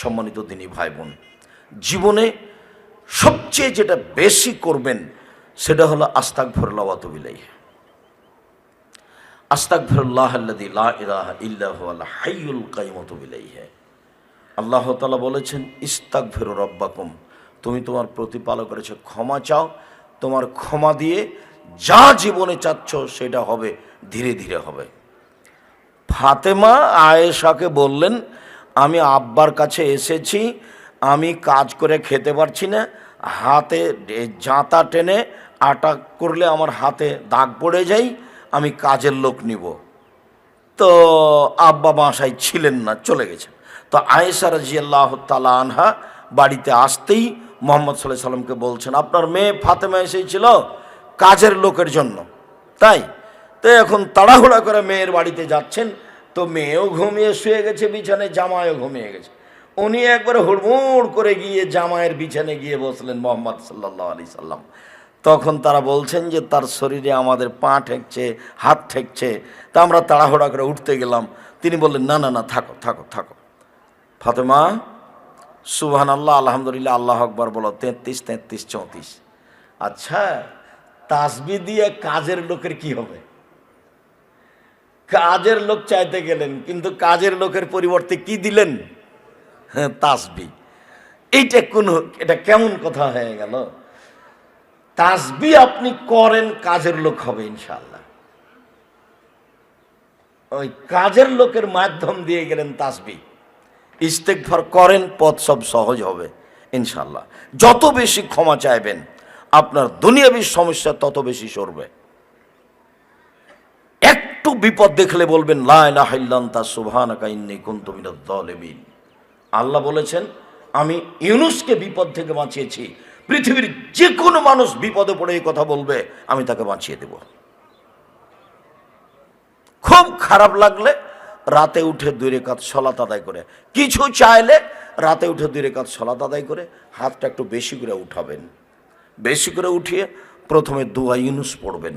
সম্মানিত দিনী ভাই বোন জীবনে সবচেয়ে যেটা বেশি করবেন সেটা হলো আস্তাক ভরলাওয়াত বিলাই আস্তাক হাইয়ুল কাইমত আল্লাহ তালা বলেছেন ইস্তাক ফেরো রব্বাকুম, তুমি তোমার প্রতিপালকের কাছে ক্ষমা চাও, তোমার ক্ষমা দিয়ে যা জীবনে চাচ্ছ সেটা হবে, ধীরে ধীরে হবে। ফাতেমা আয়েশাকে বললেন আমি আব্বার কাছে এসেছি, আমি কাজ করে খেতে পারছি না, হাতে জাঁতা টেনে আটা করলে আমার হাতে দাগ পড়ে যায়, আমি কাজের লোক নিব। তো আব্বা বাসায় ছিলেন না, চলে গেছেন। তো আয়েশা রাজিয়াল্লাহ তালা আনহা বাড়িতে আসতেই মোহাম্মদ সাল্লাহ সাল্লামকে বলছেন, আপনার মেয়ে ফাতেমা এসেছিল কাজের লোকের জন্য। তাই? তো এখন তাড়াহুড়া করে মেয়ের বাড়িতে যাচ্ছেন তো মেয়েও ঘুমিয়ে শুয়ে গেছে, বিছানায় জামাইও ঘুমিয়ে গেছে। উনি একবারে হুড়মুড় করে গিয়ে জামাইয়ের বিছানে গিয়ে বসলেন মোহাম্মদ সাল্লাহ আলি সাল্লাম। তখন তারা বলছেন যে, তার শরীরে আমাদের পা ঠেকছে, হাত ঠেকছে। তা আমরা তাড়াহুড়া করে উঠতে গেলাম। তিনি বললেন, না না না, থাকো থাকো থাকো। ফাতেমা সুবহান আল্লাহ আলহামদুলিল্লাহ, আল্লাহ আকবর বলো, তেত্রিশ তেত্রিশ, চৌত্রিশ। আচ্ছা তাসবি দিয়ে কাজের লোকের কি হবে? কাজের লোক চাইতে গেলেন, কিন্তু কাজের লোকের পরিবর্তে কি দিলেন? হ্যাঁ তাসবি। এইটা কোন, এটা কেমন কথা হয়ে গেল? তাসবি আপনি করেন, কাজের লোক হবে ইনশাল্লাহ ওই কাজের লোকের মাধ্যম দিয়ে গেলেন তাসবি। ইস্তেকফার করেন, পথ সব সহজ হবে ইনশাল্লাহ যত বেশি ক্ষমা চাইবেন, আপনার দুনিয়াবী সমস্যা তত বেশি সরবে। বিপদ দেখলে বলবেন লাইলাহিল্লান্তা সুবহানাকা ইন্নী কুনতু মিনাজ জালিমিন আল্লাহ বলেছেন, আমি ইউনুসকে বিপদ থেকে বাঁচিয়েছি। পৃথিবীর যে কোনো মানুষ বিপদে পড়ে এই কথা বলবে, আমি তাকে বাঁচিয়ে দেব। খুব খারাপ লাগলে রাতে উঠে দুই রেখাত সলাত আদায় করে। কিছু চাইলে রাতে উঠে দুই রেখাত সলাত আদায় করে, হাতটা একটু বেশি করে উঠাবেন। বেশি করে উঠিয়ে প্রথমে দুয়া ইউনুস পড়বেন।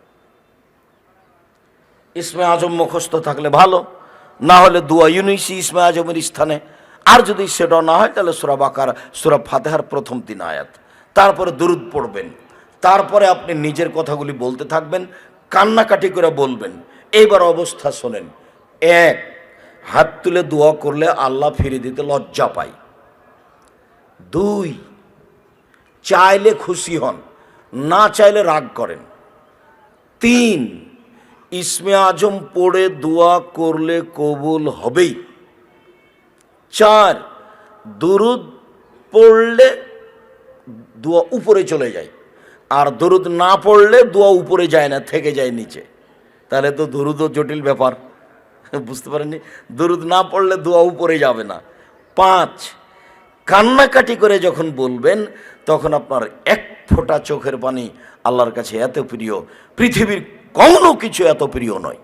ইসমে আজম মুখস্থ থাকলে ভালো, না হলে দুয়া ইউনিসি ইসমে আজমের স্থানে। আর যদি সেটা না হয়, তাহলে সুরা বাকার, সুরা ফাতেহার প্রথম তিন আয়াত। তারপরে দুরুদ পড়বেন। তারপরে আপনি নিজের কথাগুলি বলতে থাকবেন, কান্নাকাটি করে বলবেন। এইবার অবস্থা শোনেন। এক, হাত তুলে দোয়া করলে আল্লাহ ফিরে দিতে লজ্জা পায়। দুই, চাইলে খুশি হন, না চাইলে রাগ করেন। তিন ইসমে আজম পড়ে দোয়া করলে কবুল হবেই। চার, দুরুদ পড়লে দোয়া উপরে চলে যায়। আর দরুদ না পড়লে দোয়া উপরে যায় না, থেকে যায় নিচে। তাহলে তো দরুদও জটিল ব্যাপার। বুঝতে পারেননি? দরুদ না পড়লে দোয়া উপরে যাবে না। পাঁচ, কান্নাকাটি করে যখন বলবেন, তখন আপনার এক ফোঁটা চোখের পানি আল্লাহর কাছে এত প্রিয়। পৃথিবীর কোনো কিছু এত প্রিয় নয়।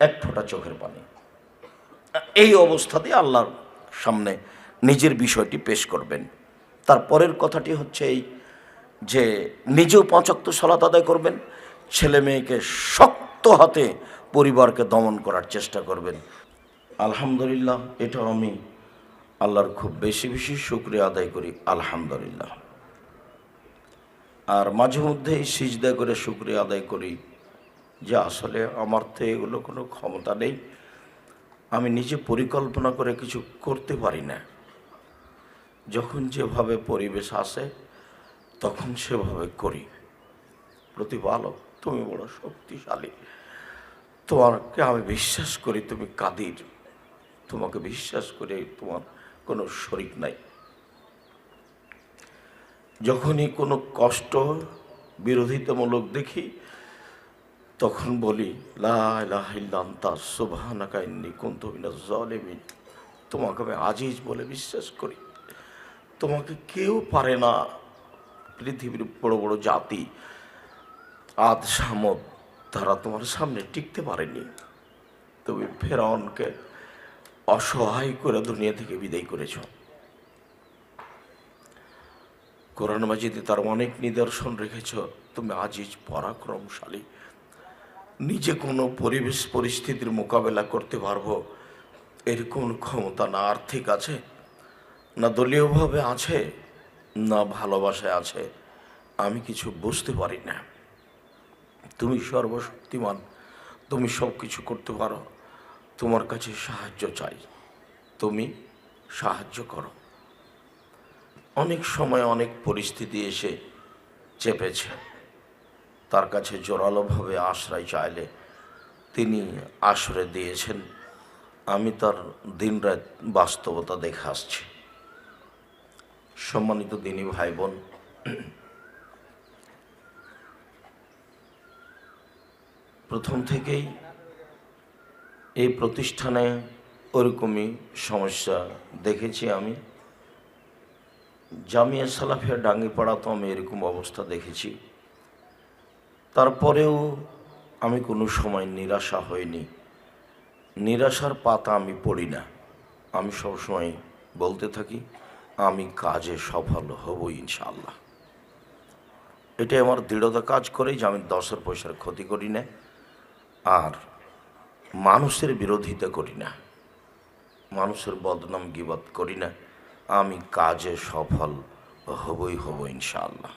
এক ফোঁটা চোখের পানি। এই অবস্থাতে আল্লাহর সামনে নিজের বিষয়টি পেশ করবেন। তারপরের কথাটি হচ্ছে এই যে নিজেও পাঁচক্ত সলাত আদায় করবেন, ছেলে মেয়েকে শক্ত হাতে পরিবারকে দমন করার চেষ্টা করবেন। আলহামদুলিল্লাহ, এটাও আমি আল্লাহর খুব বেশি বেশি শুক্রিয়া আদায় করি, আলহামদুলিল্লাহ। আর মাঝে মধ্যেই সিজদা করে শুক্রিয়া আদায় করি যে আসলে আমার তো এগুলো কোনো ক্ষমতা নেই। আমি নিজে পরিকল্পনা করে কিছু করতে পারি না। যখন যেভাবে পরিবেশ আসে, তখন সেভাবে করি। প্রতিপালক, তুমি বড় শক্তিশালী। তোমাকে আমি বিশ্বাস করি, তুমি কাদির। তোমাকে বিশ্বাস করে তোমার কোনো শরিক নাই। যখনই কোনো কষ্ট বিরোধিতামূলক দেখি, তখন বলি, লা ইলাহা ইল্লা আনতা সুবহানাকা ইন্নী কুনতু তোমাকে আমি আজিজ বলে বিশ্বাস করি। তোমাকে কেউ পারে না পৃথিবীর বড় বড় জাতি, আদ সামদ, তারা তোমার সামনে টিকতে পারেনি। তুমি ফেরাউনকে অসহায় করে দুনিয়া থেকে বিদায় করেছ। কোরআন মাজিদে তার অনেক নিদর্শন রেখেছ। তুমি আজিজ পরাক্রমশালী। নিজে কোনো পরিবেশ পরিস্থিতির মোকাবেলা করতে পারব এরকম ক্ষমতা না আর্থিক আছে, না দলীয়ভাবে আছে, না ভালোবাসায় আছে, আমি কিছু বুঝতে পারি না। তুমি সর্বশক্তিমান, তুমি সব কিছু করতে পারো, তোমার কাছে সাহায্য চাই, তুমি সাহায্য করো। অনেক সময় অনেক পরিস্থিতি এসে চেপেছে। তার কাছে জোরালোভাবে আশ্রয় চাইলে তিনি আশ্রয় দিয়েছেন। আমি তার দিনরাত বাস্তবতা দেখে আসছি। সম্মানিত দিনী ভাই বোন প্রথম থেকেই এই প্রতিষ্ঠানে ওরকমই সমস্যা দেখেছি আমি। জামিয়া সালাফিয়া ডাঙ্গিপাড়া তো আমি এরকম অবস্থা দেখেছি। তারপরেও আমি কোনো সময় নিরাশা হইনি। নিরাশার পাতা আমি পড়ি না। আমি সবসময় বলতে থাকি, আমি কাজে সফল হব ইনশাল্লাহ এটাই আমার দৃঢ়তা কাজ করে যে আমি দশের পয়সার ক্ষতি করি না, আর মানুষের বিরোধিতা করি না। মানুষের বদনাম গিবাদ করি না। আমি কাজে সফল হবই হব ইনশাআল্লাহ।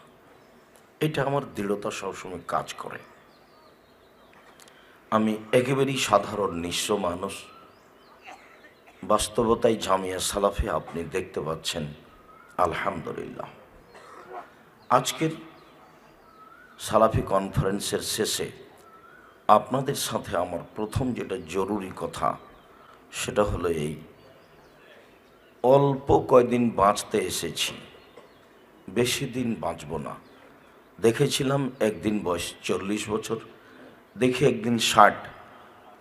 এটা আমার দৃঢ়তা সবসময় কাজ করে। আমি একেবারেই সাধারণ, নিঃস্ব মানুষ। বাস্তবতায় জামিয়া সালাফে, আপনি দেখতে পাচ্ছেন, আলহামদুলিল্লাহ। আজকের সালাফি কনফারেন্সের শেষে আপনাদের সাথে আমার প্রথম যেটা জরুরি কথা, সেটা হলো এই। অল্প কয়দিন বাঁচতে এসেছি, বেশি দিন বাঁচব না। দেখেছিলাম একদিন বয়স চল্লিশ বছর, দেখি একদিন ষাট,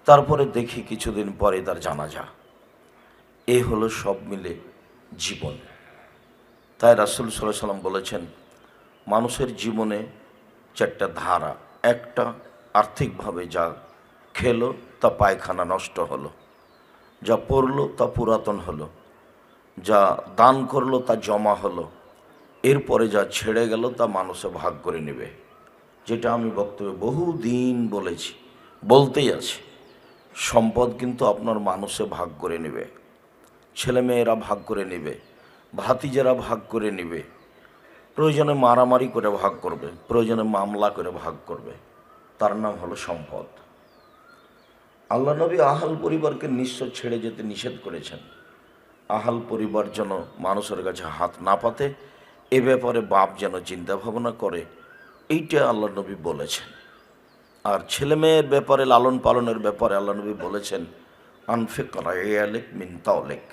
তারপরে দেখি কিছুদিন পরে তার জানাজা। এ হলো সব মিলে জীবন। তাই রাসুল সাল্লাহ সাল্লাম বলেছেন, মানুষের জীবনে চারটা ধারা, একটা আর্থিকভাবে যা খেলো তা পায়খানা নষ্ট হলো, যা পড়ল তা পুরাতন হলো। যা দান করল তা জমা হলো। এরপরে যা ছেড়ে গেল তা মানুষে ভাগ করে নেবে। যেটা আমি বক্তব্যে বহুদিন বলেছি, বলতেই আছে। সম্পদ কিন্তু আপনার মানুষে ভাগ করে নেবে। ছেলেমেয়েরা ভাগ করে নেবে, ভাতিজেরা ভাগ করে নেবে। প্রয়োজনে মারামারি করে ভাগ করবে, প্রয়োজনে মামলা করে ভাগ করবে। তার নাম হলো সম্পদ। আল্লাহ নবী আহাল পরিবারকে নিঃস্ব ছেড়ে যেতে নিষেধ করেছেন। আহাল পরিবার যেন মানুষের কাছে হাত না পাতে, এ ব্যাপারে বাপ যেন চিন্তা ভাবনা করে, এইটা আল্লাহ নবী বলেছেন। আর ছেলে মেয়ের ব্যাপারে, লালন পালনের ব্যাপারে আল্লাহ নবী বলেছেন, আনফিক রায়ালেক মিন তাওলেক।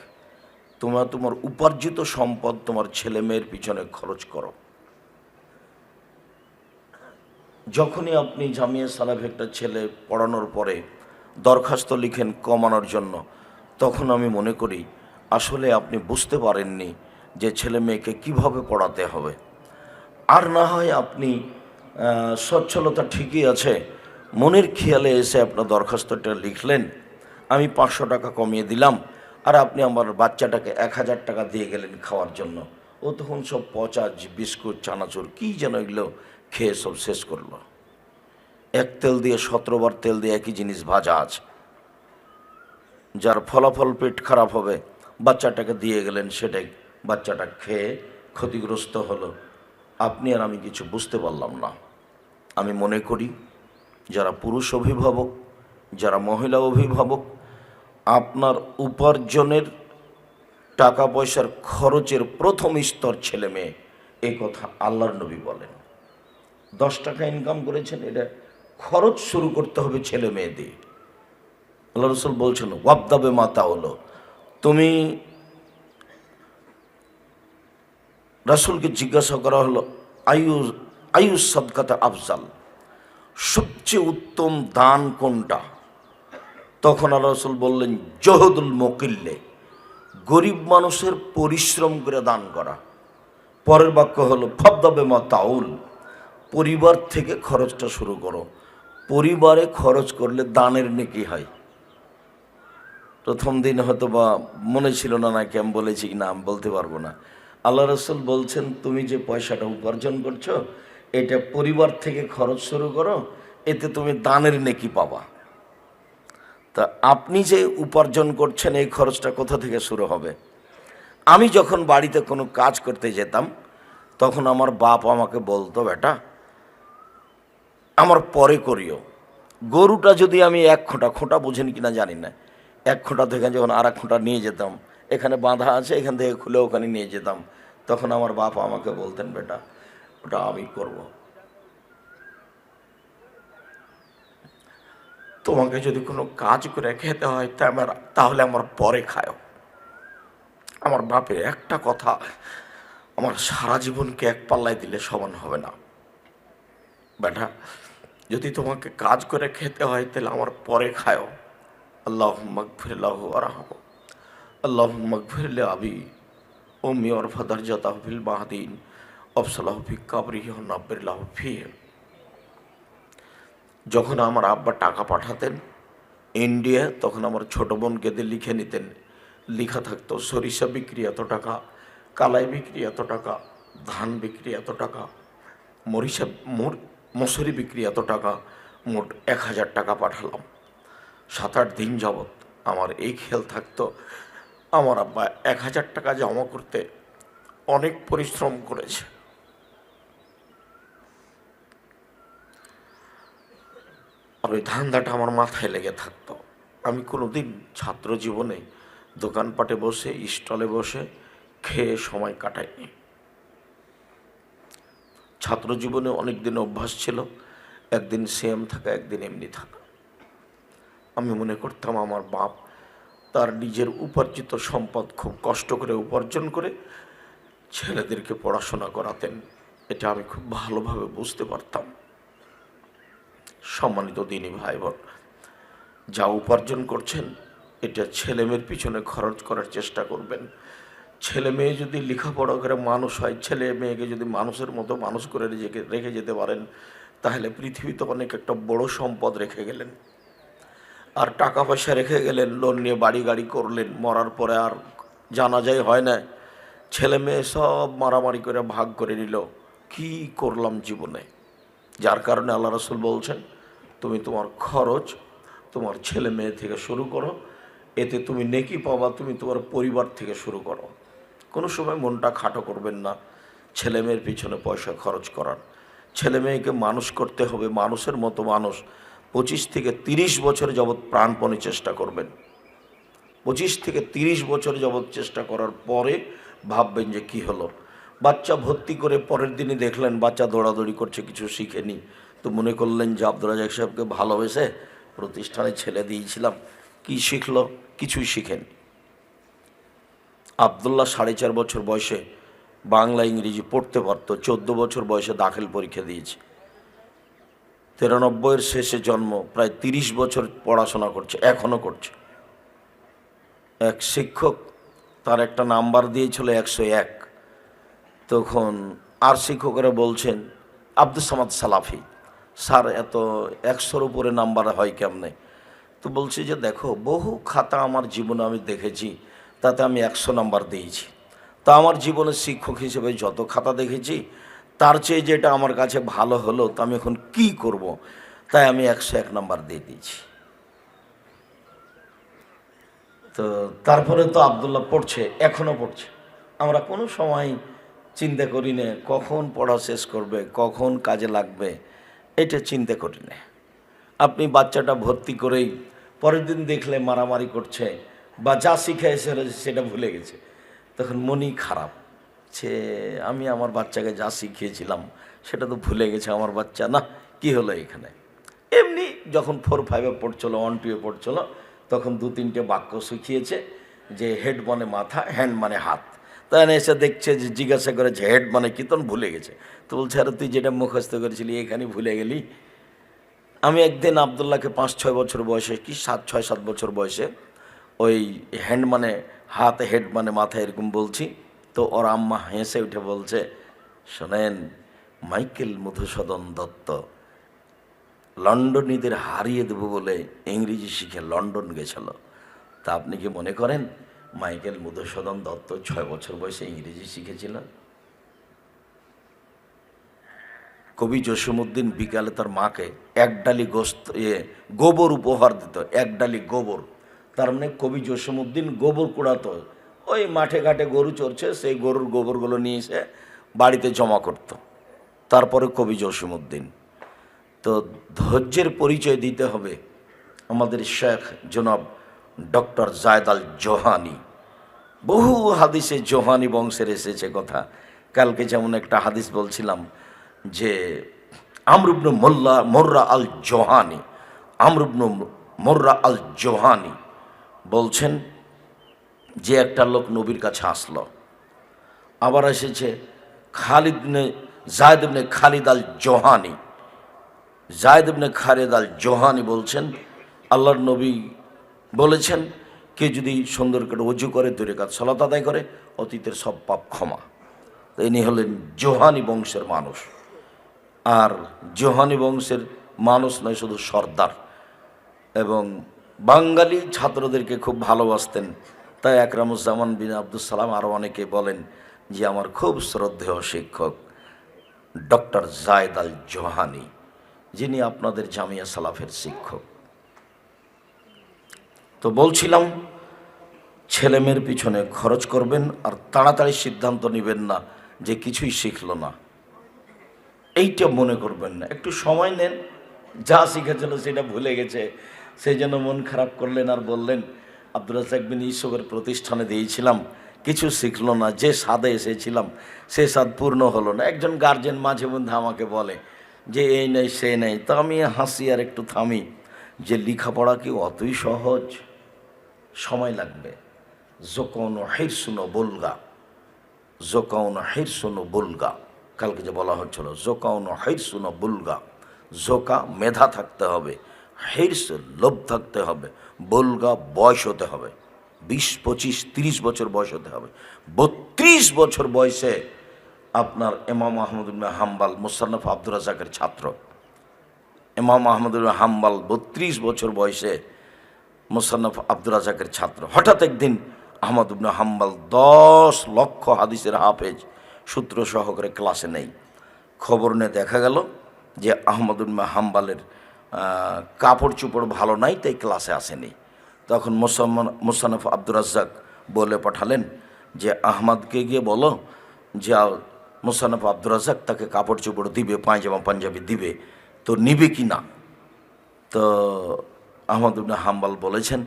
তোমরা তোমার উপার্জিত সম্পদ তোমার ছেলে মেয়ের পিছনে খরচ করো। যখনই আপনি জামিয়া সালাফ একটা ছেলে পড়ানোর পরে দরখাস্ত লিখেন কমানোর জন্য, তখন আমি মনে করি আসলে আপনি বুঝতে পারেননি যে ছেলে মেয়েকে কীভাবে পড়াতে হবে। আর না হয় আপনি সচ্ছলতা ঠিকই আছে, মনের খেয়ালে এসে আপনার দরখাস্তটা লিখলেন, আমি পাঁচশো টাকা কমিয়ে দিলাম, আর আপনি আমার বাচ্চাটাকে এক হাজার টাকা দিয়ে গেলেন খাওয়ার জন্য। ও তখন সব পচা বিস্কুট, চানাচুর, কী যেন এগুলো খেয়ে সব শেষ করল। এক তেল দিয়ে সতেরোবার তেল দিয়ে একই জিনিস ভাজা আছে। যার ফলাফল পেট খারাপ হবে বাচ্চাটাকে দিয়ে গেলেন সেটাই। বাচ্চাটা খেয়ে ক্ষতিগ্রস্ত হলো। আপনি আর আমি কিছু বুঝতে পারলাম না। আমি মনে করি, যারা পুরুষ অভিভাবক, যারা মহিলা অভিভাবক, আপনার উপার্জনের টাকা পয়সার খরচের প্রথম স্তর ছেলে মেয়ে এই কথা আল্লাহর নবী বলেন। দশ টাকা ইনকাম করেছেন, এটা খরচ শুরু করতে হবে ছেলে মেয়ে দিয়ে আল্লাহ রসুল বলছেন, ওয়াবদাবে মাতা হলো তুমি রাসুলকে জিজ্ঞাসা করা হলো, আয়ু আয়ু সদকাতা আফজাল? সবচেয়ে উত্তম দান কোনটা? তখন আল্লাহ রসুল বললেন, জহদুল মকিল্লে, গরিব মানুষের পরিশ্রম করে দান করা। পরের বাক্য হলো ফদ্দবে মা তাউল, পরিবার থেকে খরচটা শুরু করো। পরিবারে খরচ করলে দানের নেকি হয়। প্রথম দিন হয়তো বা মনে ছিল না, নাকি আমি বলেছি কি না, আমি বলতে পারব না। আল্লাহ রসুল বলছেন, তুমি যে পয়সাটা উপার্জন করছ, এটা পরিবার থেকে খরচ শুরু করো, এতে তুমি দানের নেকি পাবা। তা আপনি যে উপার্জন করছেন, এই খরচটা কোথা থেকে শুরু হবে? আমি যখন বাড়িতে কোনো কাজ করতে যেতাম, তখন আমার বাপ আমাকে বলতো, বেটা, আমার পরে করিও। গরুটা যদি আমি এক খোঁটা খোঁটা বুঝেন কিনা জানি না। এক খোঁটা থেকে যখন আর এক খোঁটা নিয়ে যেতাম, এখানে বাঁধা আছে, এখান থেকে খুলে ওখানে নিয়ে যেতাম। তখন আমার বাপ আমাকে বলতেন, বেটা, ওটা আমি করব। তোমাকে যদি কোনো কাজ করে খেতে হয়, তা আমার, তাহলে আমার পরে খায়। আমার বাপের একটা কথা, আমার সারা জীবনকে এক পাল্লায় দিলে সমান হবে না। বেটা, যদি তোমাকে কাজ করে খেতে হয়, তাহলে আমার পরে খায়। আল্লাহ মকফিরাহ আরহাম আল্লাহ মকফিরলে আবি। ও মিয়র ফাদার জাতাহবিল মাহাদিন। অফসালাহ ফি কাবরিহ নাব্বিল্লাহ যখন আমার আব্বা টাকা পাঠাতেন ইন্ডিয়া তখন আমার ছোট বোনকে দিয়ে লিখে নিতেন, লেখা থাকতো, সরিষা বিক্রি এত টাকা, কালাই বিক্রি এত টাকা, ধান বিক্রি এত টাকা, মরিষা, মোর মসুরি বিক্রি এত টাকা, মোট এক হাজার টাকা পাঠালাম। সাত আট দিন যাবৎ আমার এই খেয়াল থাকতো। আমার আব্বা এক হাজার টাকা জমা করতে অনেক পরিশ্রম করেছে। আর ওই ধান্দাটা আমার মাথায় লেগে থাকতো। আমি কোনো দিন ছাত্র জীবনে দোকানপাটে বসে, স্টলে বসে খেয়ে সময় কাটাইনি। ছাত্র জীবনে অনেক দিন অভ্যাস ছিল। একদিন সেম থাকা, একদিন এমনি থাকা। আমি মনে করতাম আমার বাপ তার নিজের উপার্জিত সম্পদ খুব কষ্ট করে উপার্জন করে ছেলেদেরকে পড়াশোনা করাতেন। এটা আমি খুব ভালোভাবে বুঝতে পারতাম। সম্মানিত দিনী ভাই বোন যা উপার্জন করছেন, এটা ছেলে মেয়ের পিছনে খরচ করার চেষ্টা করবেন। ছেলে মেয়ে যদি লেখাপড়া করে মানুষ হয়, ছেলে মেয়েকে যদি মানুষের মতো মানুষ করে রেখে যেতে পারেন, তাহলে পৃথিবীতে অনেক একটা বড় সম্পদ রেখে গেলেন। আর টাকা পয়সা রেখে গেলেন লোন নিয়ে বাড়ি গাড়ি করলেন। মরার পরে আর জানা যায় হয় না ছেলে মেয়ে সব মারামারি করে ভাগ করে নিল। কি করলাম জীবনে? যার কারণে আল্লাহ রসুল বলছেন, তুমি তোমার খরচ তোমার ছেলে মেয়ে থেকে শুরু করো। এতে তুমি নেকি পাবা, তুমি তোমার পরিবার থেকে শুরু করো। কোনো সময় মনটা খাটো করবেন না। ছেলে মেয়ের পিছনে পয়সা খরচ করার। ছেলে মেয়েকে মানুষ করতে হবে, মানুষের মতো মানুষ। পঁচিশ থেকে তিরিশ বছর যাবৎ প্রাণপণে চেষ্টা করবেন। পঁচিশ থেকে তিরিশ বছর যাবৎ চেষ্টা করার পরে ভাববেন যে কি হলো। বাচ্চা ভর্তি করে পরের দিনই দেখলেন বাচ্চা দৌড়াদৌড়ি করছে, কিছু শিখেনি। তো মনে করলেন যে আব্দুল রাজাক সাহেবকে ভালোবেসে প্রতিষ্ঠানে ছেলে দিয়েছিলাম। কি শিখলো? কিছুই শিখেনি। আবদুল্লাহ সাড়ে চার বছর বয়সে বাংলা ইংরেজি পড়তে পারতো, চোদ্দ বছর বয়সে দাখিল পরীক্ষা দিয়েছে। তিরানব্বইয়ের শেষে জন্ম, প্রায় তিরিশ বছর পড়াশোনা করছে, এখনও করছে। এক শিক্ষক তার একটা নাম্বার দিয়েছিল একশো এক। তখন আর শিক্ষকেরা বলছেন, আব্দুল সামাদ সালাফি, স্যার এত একশোর উপরে নাম্বার হয় কেমনে? তো বলছি যে, দেখো, বহু খাতা আমার জীবনে আমি দেখেছি, তাতে আমি একশো নাম্বার দিয়েছি। তা আমার জীবনে শিক্ষক হিসেবে যত খাতা দেখেছি তার চেয়ে যেটা আমার কাছে ভালো হলো, তা আমি এখন কি করব? তাই আমি একশো এক নম্বর দিয়ে দিয়েছি। তো তারপরে তো আবদুল্লাহ পড়ছে এখনও পড়ছে। আমরা কোনো সময় চিন্তা করি না, কখন পড়া শেষ করবে, কখন কাজে লাগবে, এটা চিন্তা করি না। আপনি বাচ্চাটা ভর্তি করেই পরের দিন দেখলে মারামারি করছে, বা যা শিখে এসে সেটা ভুলে গেছে। তখন মনই খারাপ। সে আমি আমার বাচ্চাকে যা শিখিয়েছিলাম, সেটা তো ভুলে গেছে আমার বাচ্চা। না, কি হলো এখানে? এমনি যখন ফোর ফাইভে পড়ছিল ওয়ান টুয়ে পড়ছিল, তখন দু, তিনটে বাক্য শিখিয়েছে যে হেড মানে মাথা হ্যান্ড মানে হাত। তাই এসে দেখছে যে, জিজ্ঞাসা করে যে হেড মানে কি? তখন ভুলে গেছে। তো বলছে, আরে, তুই যেটা মুখস্থ করেছিলি এখানে ভুলে গেলি? আমি একদিন আবদুল্লাহকে পাঁচ, ছয় বছর বয়সে, কি সাত, ছয়, সাত বছর বয়সে, ওই হ্যান্ড মানে হাতে হেড মানে মাথা, এরকম বলছি তো ওর আম্মা হেসে উঠে বলছে, শোনেন, মাইকেল মধুসূদন দত্ত, লন্ডনীদের হারিয়ে দেব বলে ইংরেজি শিখে লন্ডন গেছিল। তা আপনি কি মনে করেন মাইকেল মধুসূদন দত্ত ছয় বছর বয়সে ইংরেজি শিখেছিল? কবি জসিমুদ্দিন বিকালে তার মাকে এক ডালি গোস্ত ইয়ে গোবর উপহার দিত, এক ডালি গোবর। তার মানে কবি জসিমুদ্দিন গোবর কুড়াতো ওই মাঠে ঘাটে গরু চড়ছে, সেই গরুর গোবরগুলো নিয়ে এসে বাড়িতে জমা করত। তারপরে কবি জসিমুদ্দিন তো ধৈর্যের পরিচয় দিতে হবে আমাদের শেখ জনাব ডক্টর জায়দ আল জোহানি। বহু হাদিসে জোহানি বংশের এসেছে কথা। কালকে যেমন একটা হাদিস বলছিলাম যে আমরুবনু মোল্লা, মোর্রা আল জোহানি আমরুবনু মোর্রা আল জোহানি বলছেন যে একটা লোক নবীর কাছে আসলো। আবার এসেছে খালিদ নে Zayd ibn Khalid al Juhani Zayd ibn Khalid al Juhani বলছেন, আল্লাহর নবী বলেছেন, কে যদি সুন্দর করে অজু করে দূরে কাজ সলাত আদায় করে, অতীতের সব পাপ ক্ষমা। ইনি হলেন জোহানি বংশের মানুষ। আর জোহানি বংশের মানুষ নয়, শুধু সর্দার। এবং বাঙালি ছাত্রদেরকে খুব ভালোবাসতেন তাই একরামুজ্জামান বিন আব্দুল সালাম আরও অনেকে বলেন যে আমার খুব শ্রদ্ধেয় শিক্ষক ডক্টর জায়দ আল জোহানি, যিনি আপনাদের জামিয়া সালাফের শিক্ষক। তো বলছিলাম, ছেলেমেয়ের পিছনে খরচ করবেন আর তাড়াতাড়ি সিদ্ধান্ত নেবেন না যে কিছুই শিখল না। এইটা মনে করবেন না। একটু সময় নেন, যা শিখেছিল সেটা ভুলে গেছে। সেই জন্য মন খারাপ করলেন আর বললেন আব্দুল রাজাক ইসবের প্রতিষ্ঠানে দিয়েছিলাম। কিছু শিখলো না, যে স্বাদে এসেছিলাম, সে স্বাদ পূর্ণ হলো না। একজন গার্জেন মাঝে মধ্যে আমাকে বলে যে, এই নেই, সে নেই। তো আমি হাসি আর একটু থামি যে, লেখাপড়া কি অতই সহজ? সময় লাগবে। জোকৌন হিরসুনো বলগা। জোকাউন হিরসুনো বুলগা। কালকে যে বলা হচ্ছিল জোকাউন হিরসুনো বুলগা। জোকা মেধা থাকতে হবে। হিরস লোভ থাকতে হবে। বুলগা বয়স হতে হবে। বিশ, পঁচিশ, তিরিশ বছর বয়স হতে হবে। বত্রিশ বছর বয়সে আপনার এমাম আহমদুল্লাহ হাম্বাল মুসান্নফ আব্দুর রাজাকের ছাত্র। এমাম আহমদুল্লাহ হাম্বাল বত্রিশ বছর বয়সে মুসান্নফ আব্দুর রাজাকের ছাত্র। হঠাৎ একদিন আহমদ ইবনে হাম্বাল দশ লক্ষ হাদিসের হাফেজ সূত্র সহকারে ক্লাসে নেই। খবর নিয়ে দেখা গেল যে আহমদ ইবনে হাম্বালের কাপড় চোপড় ভালো নাই, তাই ক্লাসে আসেনি। তখন মুসাম্মান মুসানফ আব্দুর রাজ্জাক বলে পাঠালেন যে, আহমদকে গিয়ে বলো যে মুসানফ আব্দুর রাজ্জাক তাকে কাপড় চোপড় দিবে পায়জামা পাঞ্জাবি দিবে, তো নিবে কি না? তো আহমদ ইবনে হাম্বাল বলেছেন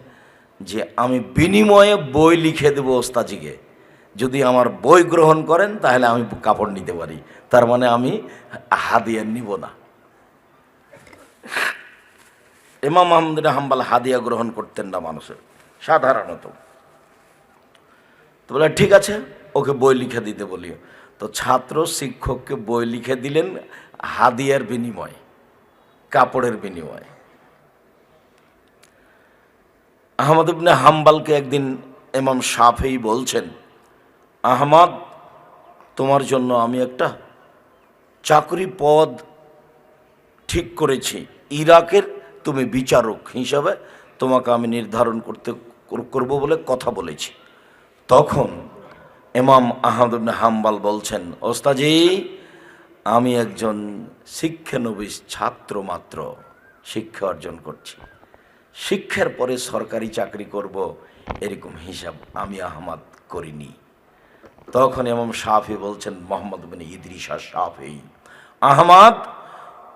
যে, আমি বিনিময়ে বই লিখে দেবো ওস্তাজিকে। যদি আমার বই গ্রহণ করেন, তাহলে আমি কাপড় নিতে পারি। তার মানে আমি হাদিয়া নিব না। ইমাম আহমদ হাম্বাল হাদিয়া গ্রহণ করতেন না মানুষের, সাধারণত। তো বলে, ঠিক আছে, ওকে বই লিখে দিতে বলি তো ছাত্র শিক্ষককে বই লিখে দিলেন হাদিয়ার বিনিময়ে, কাপড়ের বিনিময়ে। আহমদ ইবনে হাম্বালকে একদিন এমাম সাফেই বলছেন, আহমদ, তোমার জন্য আমি একটা চাকরি পদ ঠিক করেছি। ইরাকের তুমি বিচারক হিসাবে তোমাকে আমি নির্ধারণ করতে করব বলে কথা বলেছি। তখন এমাম আহমদ ইবনে হাম্বাল বলছেন, ওস্তাজি, আমি একজন শিক্ষানবিশ ছাত্র মাত্র, শিক্ষা অর্জন করছি। শিক্ষার পরে সরকারি চাকরি করব, এরকম হিসাব আমি আহমদ করিনি। তখন এমাম সাফি বলছেন, Muhammad bin Idris Shafi Ahmad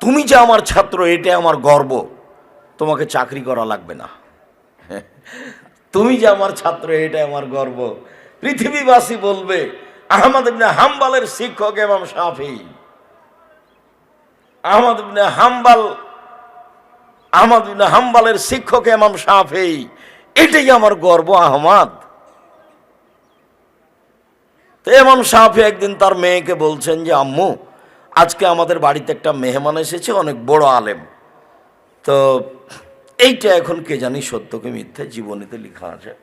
তুমি যে আমার ছাত্র এটা আমার গর্ব। তোমাকে চাকরি করা লাগবে না। তুমি যে আমার ছাত্র এটা আমার গর্ব। পৃথিবীবাসী বলবে, আহমদ ইবনে হাম্বালের শিক্ষক এমাম সাফি আহমদ ইবনে হাম্বাল, আহমদ ইবনে হাম্বালের শিক্ষক এমাম সাফি এটাই আমার গর্ব, আহমদ। তো এমাম সাফি একদিন তার মেয়েকে বলছেন যে, আম্মু আজকে আমাদের বাড়িতে একটা মেহমান এসেছে, অনেক বড় আলেম। তো এইটা এখন কে জানি সত্য কি মিথ্যে জীবনীতে লেখা আছে।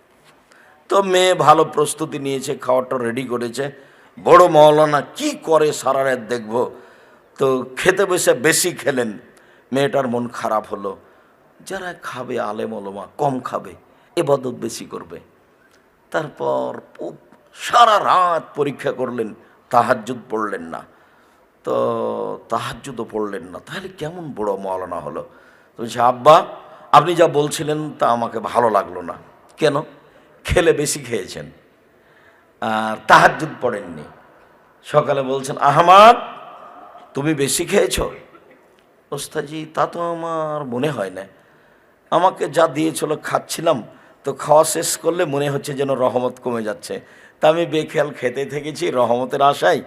তো মেয়ে ভালো প্রস্তুতি নিয়েছে, খাওয়াটা রেডি করেছে। বড় মৌলানা কি করে সারা রাত দেখব? তো খেতে বসে বেশি খেলেন। মেয়েটার মন খারাপ হলো। যারা খাবে আলেম ওলমা, কম খাবে, এবাদত বেশি করবে। তারপর সারা রাত পরীক্ষা করলেন, তাহাজ্জুদ পড়লেন না। তো তাহাজ্জুদও পড়লেন না। তাহলে কেমন বড় মৌলানা হলো? তো বলছে, আব্বা, আপনি যা বলছিলেন তা আমাকে ভালো লাগল না। কেন? খেলে বেশি খেয়েছেন। আর তাহাজ্জুদ পড়েননি। সকালে বলছেন, আহমাদ, তুমি বেশি খেয়েছো? ওস্তাজি তা তো আমার মনে হয় না। আমাকে যা দিয়েছিল খাচ্ছিলাম, তো খাওয়া শেষ করলে মনে হচ্ছে যেন রহমত কমে যাচ্ছে। তা আমি বেখেয়াল খেতে থেকেছি, রহমতের আশায়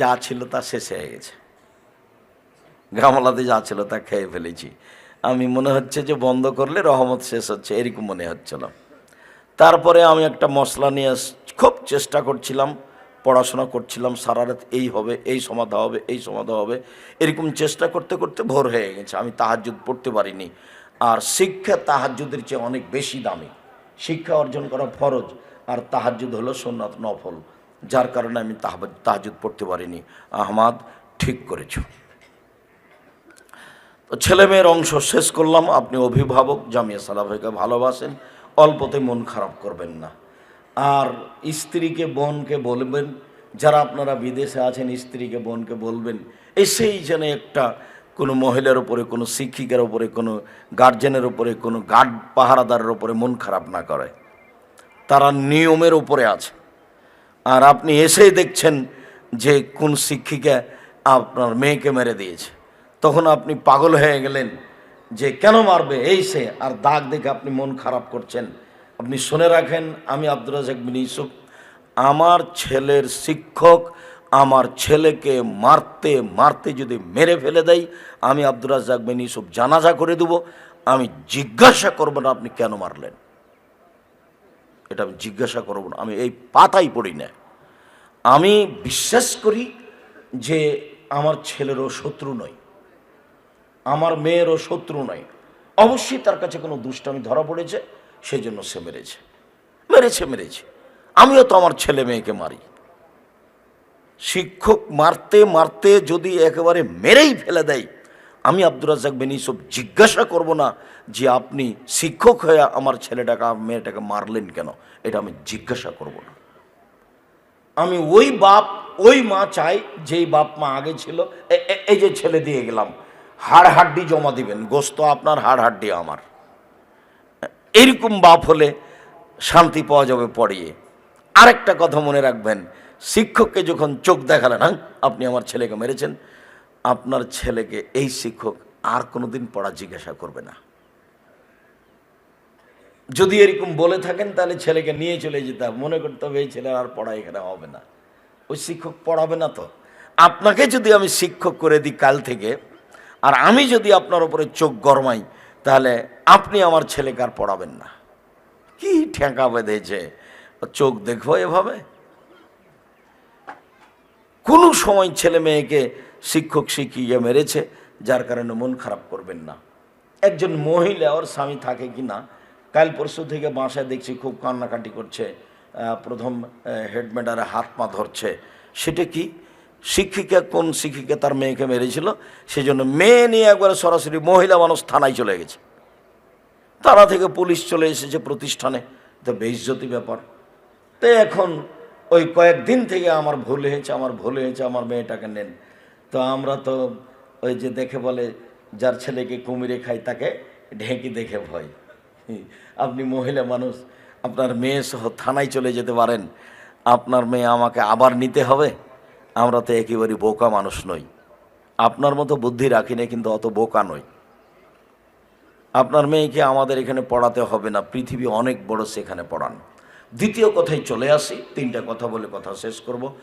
যা ছিল তা শেষ হয়ে গেছে। গামলাতে যা ছিল তা খেয়ে ফেলেছি। আমি মনে হচ্ছে যে বন্ধ করলে রহমত শেষ হচ্ছে, এরকম মনে হচ্ছিল তারপরে আমি একটা মশলা নিয়ে খুব চেষ্টা করছিলাম, পড়াশোনা করছিলাম, সারা রাত এই হবে, এই সমাধা হবে, এই সমাধা হবে। এরকম চেষ্টা করতে করতে ভোর হয়ে গেছে, আমি তাহাজুদ পড়তে পারিনি। আর শিক্ষা তাহাজুদের চেয়ে অনেক বেশি দামি। শিক্ষা অর্জন করা ফরজ, আর তাহাজুদ হলো সোননাথ নফল। যার কারণে আমি তাহাজুদ পড়তে পারিনি। আহমাদ ঠিক করেছ। তো ছেলে মেয়ের অংশ শেষ করলাম। আপনি অভিভাবক, জামিয়া সালাফেকে ভালোবাসেন। অল্পতে মন খারাপ করবেন না। আর স্ত্রীকে, বোনকে বলবেন, যারা আপনারা বিদেশে আছেন, স্ত্রীকে, বোনকে বলবেন এসেই যেন একটা কোনো মহিলার উপরে, কোনো শিক্ষিকার উপরে, কোনো গার্জেনের উপরে, কোনো গার্ড পাহারাদারের উপরে মন খারাপ না করে। তারা নিয়মের উপরে আছে। আর আপনি এসেই দেখছেন যে কোন শিক্ষিকা আপনার মেয়েকে মেরে দিয়েছে। তখন আপনি পাগল হয়ে গেলেন যে কেন মারবে? এই সে। আর দাগ দেখে আপনি মন খারাপ করছেন। আপনি শুনে রাখেন, আমি আব্দুর রাজাক বিন ইউসুফ। আমার ছেলের শিক্ষক আমার ছেলেকে মারতে মারতে যদি মেরে ফেলে দেয়, আমি আব্দুর রাজাক বিন ইউসুফ জানাজা করে দেবো। আমি জিজ্ঞাসা করব না আপনি কেন মারলেন। এটা আমি জিজ্ঞাসা করব না। আমি এই পাতাই পড়ি না। আমি বিশ্বাস করি যে আমার ছেলেরও শত্রু নয় আমার মেয়েরও শত্রু নয় অবশ্যই তার কাছে কোনো দুষ্টামি ধরা পড়েছে সেই জন্য সে মেরেছে। মেরেছে মেরেছে। আমিও তো আমার ছেলে মেয়েকে মারি। শিক্ষক মারতে মারতে যদি একেবারে মেরেই ফেলে দেয়, আমি আব্দুর রাজাক বিন ইউসুফ জিজ্ঞাসা করব না যে আপনি শিক্ষক হয়ে আমার ছেলেটাকে, মেয়েটাকে মারলেন কেন, এটা আমি জিজ্ঞাসা করব না। আমি ওই বাপ, ওই মা চাই, যেই বাপ মা আগে ছিল এই যে ছেলে দিয়ে গেলাম। হাড় হাড্ডি জমা দিবেন, গোস্ত আপনার হাড় হাড্ডি আমার। এইরকম বাপ হলে শান্তি পাওয়া যাবে পড়িয়ে। আরেকটা কথা মনে রাখবেন, শিক্ষককে যখন চোখ দেখালেন হ্যাঁ আপনি আমার ছেলেকে মেরেছেন। আপনার ছেলেকে এই শিক্ষক আর কোনোদিন পড়া জিজ্ঞাসা করবে না। যদি এরকম বলে থাকেন, তাহলে ছেলেকে নিয়ে চলে যেতাম। মনে করতে হবে, এই ছেলের আর পড়া এখানে হবে না। ওই শিক্ষক পড়াবে না তো। আপনাকে যদি আমি শিক্ষক করে দিই কাল থেকে, আর আমি যদি আপনার উপরে চোখ গরমাই, তাহলে আপনি আমার ছেলেকে আর পড়াবেন না। কি ঠেকা বেঁধেছে? চোখ দেখব এভাবে? কোনো সময় ছেলে মেয়েকে শিক্ষক শিখিয়ে মেরেছে, যার কারণে মন খারাপ করবেন না। একজন মহিলা, ওর স্বামী থাকে কি না কাল পরশু থেকে বাসায় দেখছি খুব কান্নাকাটি করছে প্রথম হেডম্যাডারে হাত পা ধরছে। সেটা কি? শিক্ষিকা কোন শিক্ষিকা তার মেয়েকে মেরেছিল? সেই জন্য মেয়ে নিয়ে একবারে সরাসরি মহিলা মানুষ থানায় চলে গেছে। তারা থেকে পুলিশ চলে এসেছে প্রতিষ্ঠানে। তো বেইজ্জতি ব্যাপার। তো এখন ওই কয়েকদিন থেকে আমার ভুল হয়েছে, আমার ভুল হয়েছে, আমার মেয়েটাকে নেন। তো আমরা তো ওই যে দেখে বলে, যার ছেলেকে কুমিরে খাই তাকে ঢেঁকি দেখে ভয়। আপনি মহিলা মানুষ, আপনার মেয়ে সহ থানায় চলে যেতে পারেন। আপনার মেয়ে আমাকে আবার নিতে হবে। আমরা তো একেবারে বোকা মানুষ নই। আপনার মতো বুদ্ধি রাখি না কিন্তু অত বোকা নই। আপনার মেয়েকে আমাদের এখানে পড়াতে হবে না, পৃথিবী অনেক বড় সেখানে পড়ান। দ্বিতীয় কথায় চলে আসি, তিনটা কথা বলে কথা শেষ করব।